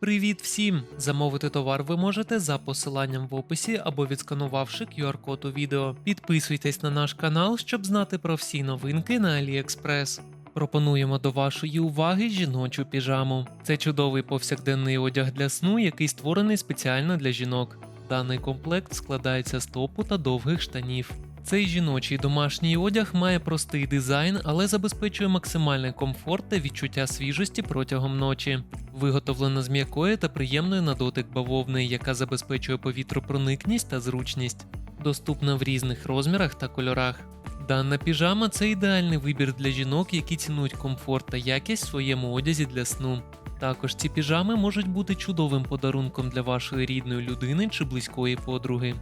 Привіт всім! Замовити товар ви можете за посиланням в описі або відсканувавши QR-код у відео. Підписуйтесь на наш канал, щоб знати про всі новинки на AliExpress. Пропонуємо до вашої уваги жіночу піжаму. Це чудовий повсякденний одяг для сну, який створений спеціально для жінок. Даний комплект складається з топу та довгих штанів. Цей жіночий домашній одяг має простий дизайн, але забезпечує максимальний комфорт та відчуття свіжості протягом ночі. Виготовлено з м'якої та приємної на дотик бавовни, яка забезпечує повітропроникність та зручність. Доступна в різних розмірах та кольорах. Дана піжама це ідеальний вибір для жінок, які цінують комфорт та якість в своєму одязі для сну. Також ці піжами можуть бути чудовим подарунком для вашої рідної людини чи близької подруги.